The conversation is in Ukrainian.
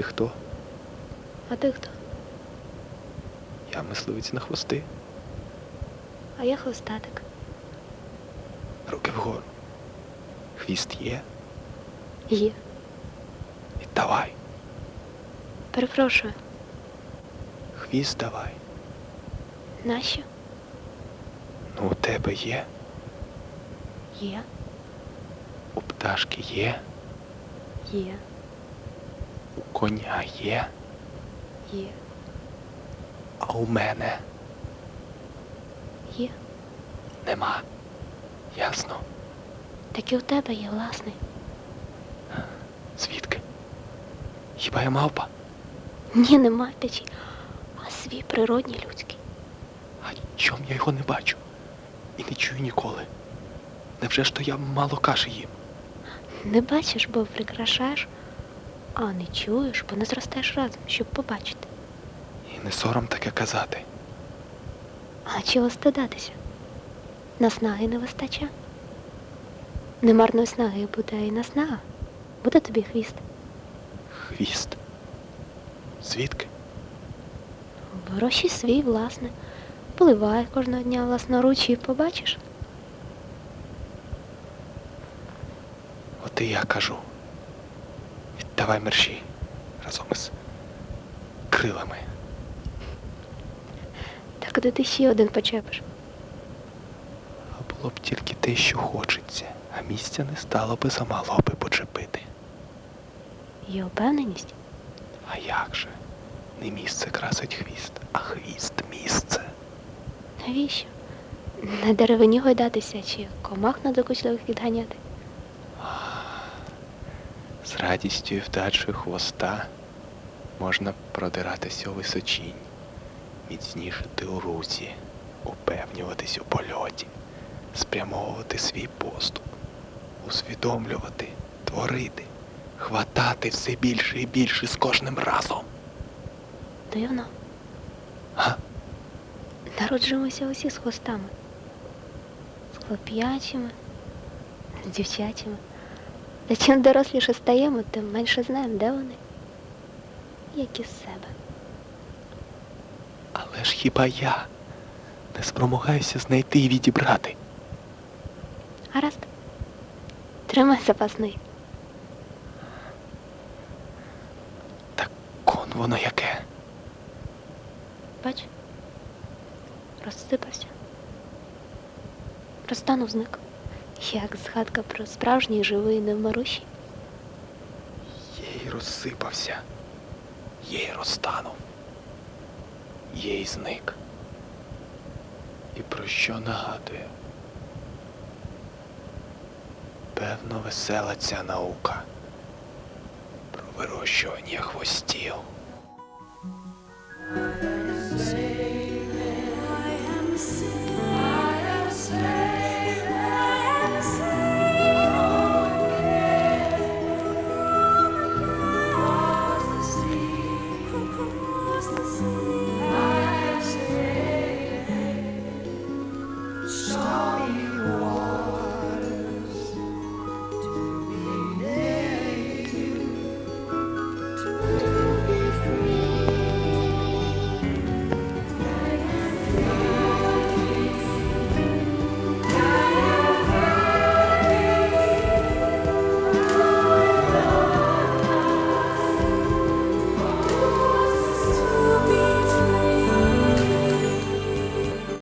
Ти хто? А ти хто? Я мисливець на хвости. А я хвостатик. Руки вгору. Хвіст є. Є. Віддавай. Перепрошую. Хвіст давай. Нащо? Ну, у тебе є. Є. У пташки є. Є. Коня є. Є. А у мене Є. нема. Ясно? Так і у тебе є власний. Звідки? Хіба я мавпа? Ні, не мавпячий, а свій природній людський. А чом я його не бачу? І не чую ніколи. Невже ж то я мало каші їм? Не бачиш, бо прикрашаєш, а не чуєш, бо не зростаєш разом, щоб побачити. І не сором таке казати. А чого стидатися? Наснаги не вистача. Немарної снаги буде і наснага. Буде тобі хвіст. Хвіст. Звідки? Вирощуй свій, власне. Поливай кожного дня власноруч і побачиш. От і я кажу. Віддавай мерші разом із крилами. Так куди ти ще один почепиш? А було б тільки те, що хочеться, а місця не стало би замало би почепити. Є упевненість? А як же? Не місце красить хвіст, а хвіст місце. Навіщо? На деревині гойдатися чи комах надокучливих відганяти? З радістю і вдачею хвоста можна продиратися у височінь, міцнішити у русі, упевнюватись у польоті, спрямовувати свій поступ, усвідомлювати, творити, хватати все більше і більше з кожним разом. Дивно. А? Народжуємося усі з хвостами. З хлоп'ячими, з дівчачими. Та чим доросліше стаємо, тим менше знаємо, де вони. Як із себе. Але ж хіба я не спромагаюся знайти і відібрати? Гаразд. Тримай запасний. Так кон воно яке. Бач? Розсипався. Розтанув зник. Як згадка про справжній живий невмирущий. Є розсипався, є й розтанув, є й зник. І про що нагадує? Певно, весела ця наука про вирощування хвостів.